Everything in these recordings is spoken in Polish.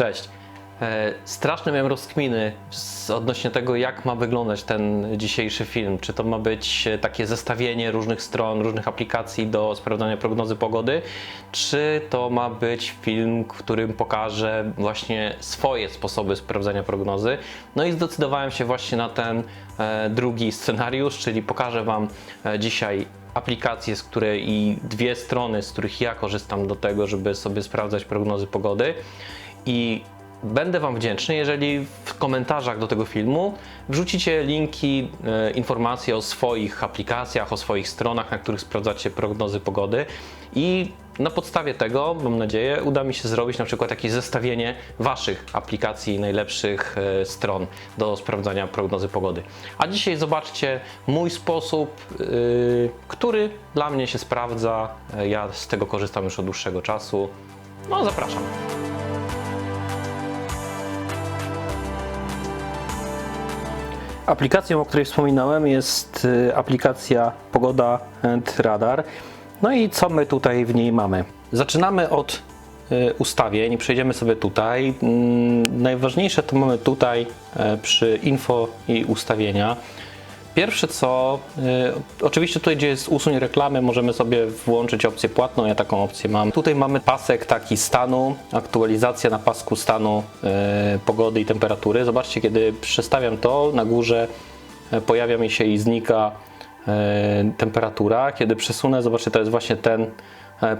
Cześć. E, Straszne miałem rozkminy odnośnie tego, jak ma wyglądać ten dzisiejszy film. Czy to ma być e, takie zestawienie różnych stron, różnych aplikacji do sprawdzania prognozy pogody, czy to ma być film, którym pokażę właśnie swoje sposoby sprawdzania prognozy. No i zdecydowałem się właśnie na ten e, drugi scenariusz, czyli pokażę Wam dzisiaj aplikacje, z której i dwie strony, z których ja korzystam do tego, żeby sobie sprawdzać prognozy pogody. I będę Wam wdzięczny, jeżeli w komentarzach do tego filmu wrzucicie linki, e, informacje o swoich aplikacjach, o swoich stronach, na których sprawdzacie prognozy pogody. I na podstawie tego, mam nadzieję, uda mi się zrobić na przykład jakieś zestawienie Waszych aplikacji, najlepszych e, stron do sprawdzania prognozy pogody. A dzisiaj zobaczcie mój sposób, yy, który dla mnie się sprawdza. E, Ja z tego korzystam już od dłuższego czasu. No, zapraszam. Aplikacją, o której wspominałem, jest y, aplikacja Pogoda and Radar. No i co my tutaj w niej mamy? Zaczynamy od y, ustawień, przejdziemy sobie tutaj. Mm, Najważniejsze to mamy tutaj e, przy info i ustawienia. Pierwsze co, y, oczywiście tutaj gdzie jest usuń reklamy, możemy sobie włączyć opcję płatną, ja taką opcję mam. Tutaj mamy pasek taki stanu, aktualizacja na pasku stanu y, pogody i temperatury. Zobaczcie, kiedy przestawiam to, na górze y, pojawia mi się i znika y, temperatura. Kiedy przesunę, zobaczcie, to jest właśnie ten y,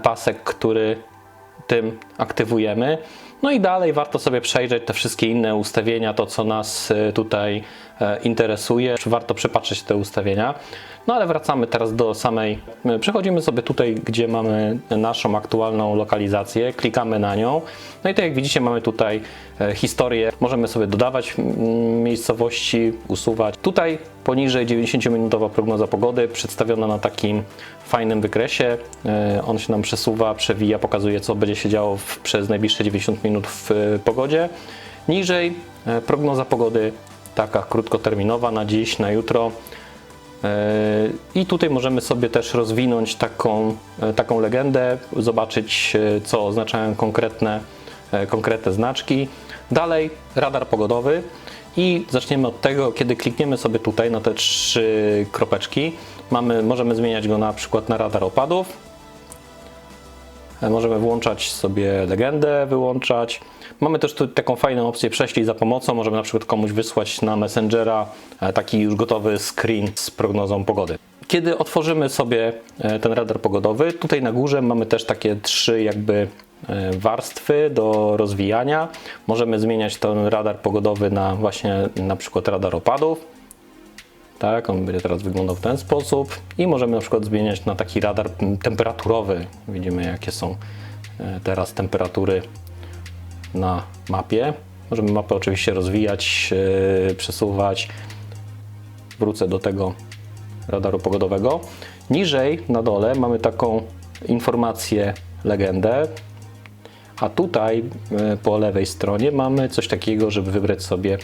pasek, który tym aktywujemy. No i dalej warto sobie przejrzeć te wszystkie inne ustawienia, to co nas e, tutaj e, interesuje. Warto przypatrzeć te ustawienia. No ale wracamy teraz do samej. e, Przechodzimy sobie tutaj, gdzie mamy naszą aktualną lokalizację, klikamy na nią. No i tak jak widzicie, mamy tutaj e, historię. Możemy sobie dodawać miejscowości, usuwać. Tutaj poniżej 90-minutowa prognoza pogody, przedstawiona na takim fajnym wykresie. On się nam przesuwa, przewija, pokazuje, co będzie się działo przez najbliższe 90 minut w pogodzie. Niżej prognoza pogody, taka krótkoterminowa na dziś, na jutro. E, I tutaj możemy sobie też rozwinąć taką, e, taką legendę, zobaczyć, e, co oznaczają konkretne, konkretne znaczki. Dalej radar pogodowy. I zaczniemy od tego, kiedy klikniemy sobie tutaj na te trzy kropeczki, mamy, możemy zmieniać go na przykład na radar opadów. E, Możemy włączać sobie legendę, wyłączać. Mamy też tu taką fajną opcję prześlij za pomocą. Możemy na przykład komuś wysłać na Messengera e, taki już gotowy screen z prognozą pogody. Kiedy otworzymy sobie e, ten radar pogodowy, tutaj na górze mamy też takie trzy jakby warstwy do rozwijania. Możemy zmieniać ten radar pogodowy na właśnie na przykład radar opadów. Tak, on będzie teraz wyglądał w ten sposób i możemy na przykład zmieniać na taki radar temperaturowy. Widzimy jakie są e, teraz temperatury na mapie. Możemy mapę oczywiście rozwijać, e, przesuwać. Wrócę do tego radaru pogodowego. Niżej na dole mamy taką informację, legendę. A tutaj e, po lewej stronie mamy coś takiego, żeby wybrać sobie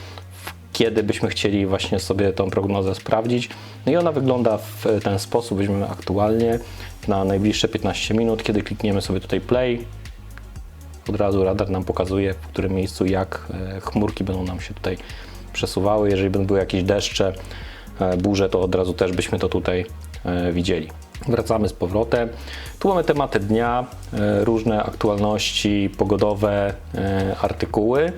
kiedy byśmy chcieli właśnie sobie tą prognozę sprawdzić. No i ona wygląda w ten sposób, weźmiemy aktualnie na najbliższe 15 minut, kiedy klikniemy sobie tutaj play, od razu radar nam pokazuje w którym miejscu jak e, chmurki będą nam się tutaj przesuwały. Jeżeli będą były jakieś deszcze, e, burze, to od razu też byśmy to tutaj e, widzieli. Wracamy z powrotem. Tu mamy tematy dnia, różne aktualności pogodowe, artykuły.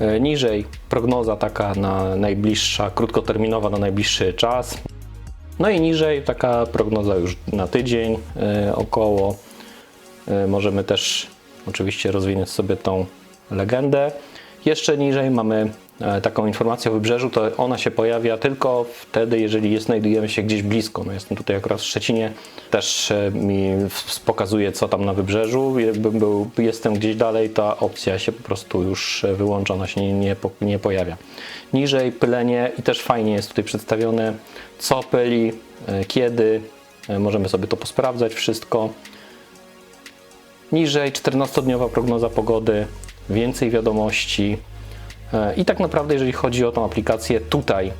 E, Niżej prognoza taka na najbliższa, krótkoterminowa na najbliższy czas. No i niżej taka prognoza już na tydzień e, około. E, Możemy też oczywiście rozwinąć sobie tą legendę. Jeszcze niżej mamy taką informację o wybrzeżu, to ona się pojawia tylko wtedy, jeżeli znajdujemy się gdzieś blisko. No jestem tutaj akurat w Szczecinie, też e, mi pokazuje co tam na wybrzeżu. Jakbym był, jestem gdzieś dalej, ta opcja się po prostu już e, wyłącza, ona się nie, nie, nie pojawia. Niżej pylenie i też fajnie jest tutaj przedstawione, co pyli, e, kiedy. E, Możemy sobie to posprawdzać wszystko. Niżej 14-dniowa prognoza pogody, więcej wiadomości. I tak naprawdę, jeżeli chodzi o tą aplikację, tutaj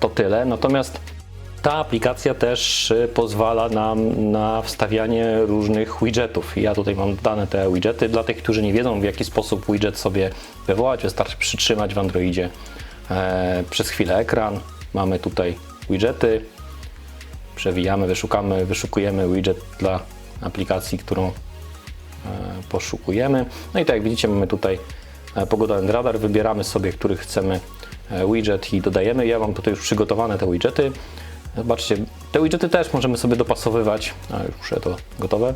to tyle. Natomiast Ta aplikacja też y, pozwala nam na wstawianie różnych widgetów. Ja tutaj mam dane te widgety. Dla tych, którzy nie wiedzą, w jaki sposób widget sobie wywołać, wystarczy przytrzymać w Androidzie e, przez chwilę ekran. Mamy tutaj widgety. Przewijamy, wyszukamy, wyszukujemy widget dla aplikacji, którą e, poszukujemy. No i tak jak widzicie, mamy tutaj e, pogoda and radar. Wybieramy sobie, który chcemy e, widget i dodajemy. Ja mam tutaj już przygotowane te widgety. Zobaczcie, te widgety też możemy sobie dopasowywać. A już to gotowe.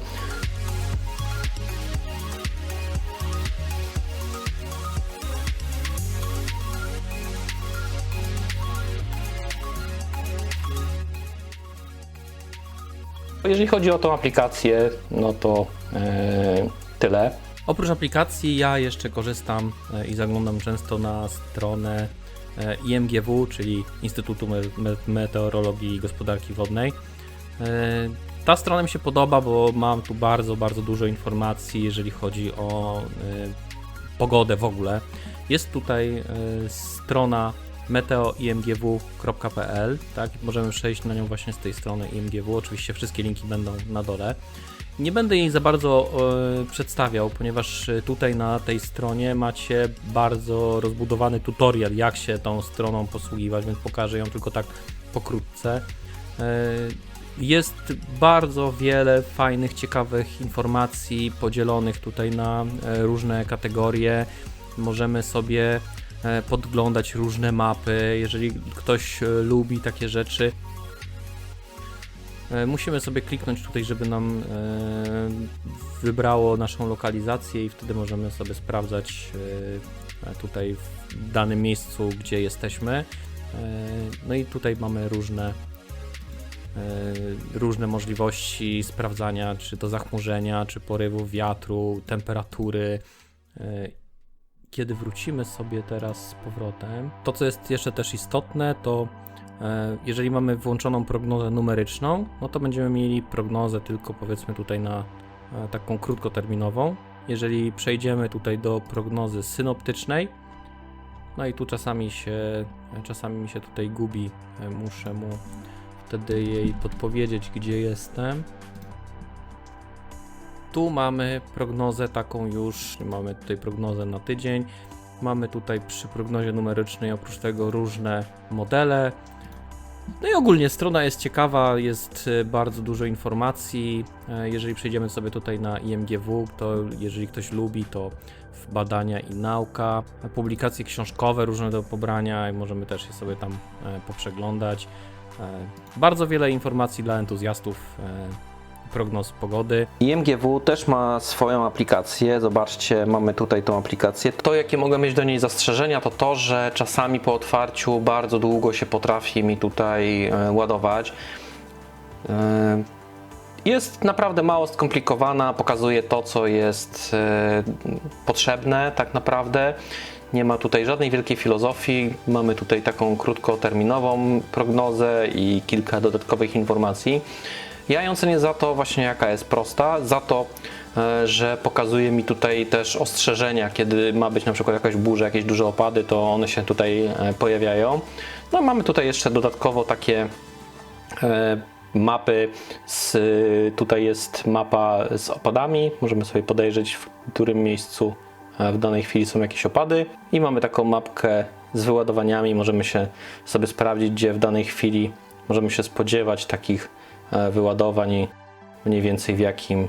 Jeżeli chodzi o tą aplikację, no to e, tyle. Oprócz aplikacji ja jeszcze korzystam e, i zaglądam często na stronę e, IMGW, czyli Instytutu Me- Me- Meteorologii i Gospodarki Wodnej. E, Ta strona mi się podoba, bo mam tu bardzo, bardzo dużo informacji, jeżeli chodzi o pogodę w ogóle. Jest tutaj strona meteoimgw.pl, tak? Możemy przejść na nią właśnie z tej strony IMGW. Oczywiście wszystkie linki będą na dole. Nie będę jej za bardzo e, przedstawiał, ponieważ e, tutaj na tej stronie macie bardzo rozbudowany tutorial, jak się tą stroną posługiwać, więc pokażę ją tylko tak pokrótce. E, jest bardzo wiele fajnych, ciekawych informacji podzielonych tutaj na różne kategorie. Możemy sobie podglądać różne mapy, jeżeli ktoś e, lubi takie rzeczy. E, Musimy sobie kliknąć tutaj, żeby nam e, wybrało naszą lokalizację i wtedy możemy sobie sprawdzać e, tutaj w danym miejscu, gdzie jesteśmy. E, No i tutaj mamy różne e, różne możliwości sprawdzania, czy to zachmurzenia, czy porywów wiatru, temperatury. Kiedy wrócimy sobie teraz z powrotem, to co jest jeszcze też istotne, to E, Jeżeli mamy włączoną prognozę numeryczną, no to będziemy mieli prognozę tylko powiedzmy tutaj na e, taką krótkoterminową. Jeżeli przejdziemy tutaj do prognozy synoptycznej, no i tu czasami się, czasami mi się tutaj gubi, e, muszę mu wtedy jej podpowiedzieć, gdzie jestem. Tu mamy prognozę taką już, mamy tutaj prognozę na tydzień. Mamy tutaj przy prognozie numerycznej oprócz tego różne modele, no i ogólnie strona jest ciekawa, jest e, bardzo dużo informacji. E, Jeżeli przejdziemy sobie tutaj na IMGW, to jeżeli ktoś lubi, to badania i nauka, publikacje książkowe różne do pobrania i możemy też je sobie tam e, poprzeglądać. Bardzo wiele informacji dla entuzjastów prognoz pogody. IMGW też ma swoją aplikację. Zobaczcie, mamy tutaj tą aplikację. To, jakie mogę mieć do niej zastrzeżenia, to to, że czasami po otwarciu bardzo długo się potrafi mi tutaj e, ładować. E, Jest naprawdę mało skomplikowana, pokazuje to, co jest e, potrzebne tak naprawdę. Nie ma tutaj żadnej wielkiej filozofii. Mamy tutaj taką krótkoterminową prognozę i kilka dodatkowych informacji. Ja ją cenię za to właśnie jaka jest prosta, za to, e, że pokazuje mi tutaj też ostrzeżenia, kiedy ma być na przykład jakaś burza, jakieś duże opady, to one się tutaj e, pojawiają. No mamy tutaj jeszcze dodatkowo takie e, mapy, z, tutaj jest mapa z opadami, możemy sobie podejrzeć w którym miejscu w danej chwili są jakieś opady. I mamy taką mapkę z wyładowaniami, możemy się sobie sprawdzić, gdzie w danej chwili możemy się spodziewać takich wyładowań i mniej więcej w jakim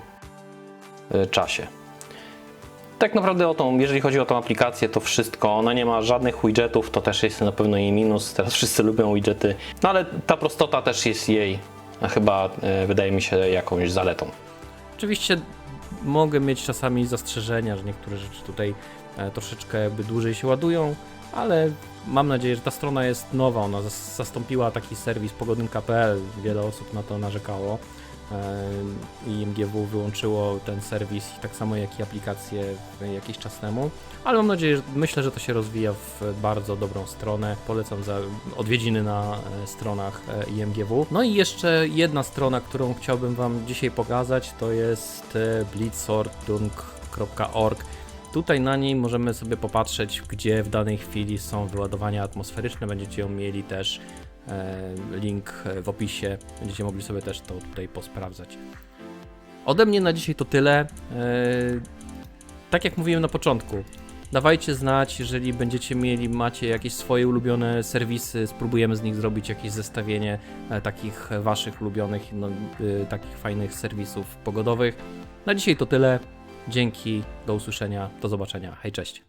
e, czasie. Tak naprawdę o tą, jeżeli chodzi o tą aplikację, to wszystko. Ona nie ma żadnych widgetów, to też jest na pewno jej minus. Teraz wszyscy lubią widgety, no ale ta prostota też jest jej, chyba e, wydaje mi się jakąś zaletą. Oczywiście mogę mieć czasami zastrzeżenia, że niektóre rzeczy tutaj e, troszeczkę jakby dłużej się ładują, ale mam nadzieję, że ta strona jest nowa. Ona zas- zastąpiła taki serwis pogodynka.pl. Wiele osób na to narzekało. I MGW wyłączyło ten serwis, tak samo jak i aplikację jakiś czas temu. Ale mam nadzieję, że myślę, że to się rozwija w bardzo dobrą stronę. Polecam za odwiedziny na e, stronach e, IMGW. No i jeszcze jedna strona, którą chciałbym Wam dzisiaj pokazać, to jest e, blitzordung.org. Tutaj na niej możemy sobie popatrzeć, gdzie w danej chwili są wyładowania atmosferyczne. Będziecie ją mieli też e, link w opisie. Będziecie mogli sobie też to tutaj posprawdzać. Ode mnie na dzisiaj to tyle. E, tak jak mówiłem na początku, dawajcie znać, jeżeli będziecie mieli, macie jakieś swoje ulubione serwisy, spróbujemy z nich zrobić jakieś zestawienie e, takich waszych ulubionych, no, takich fajnych serwisów pogodowych. Na dzisiaj to tyle. Dzięki, do usłyszenia, do zobaczenia. Hej, cześć.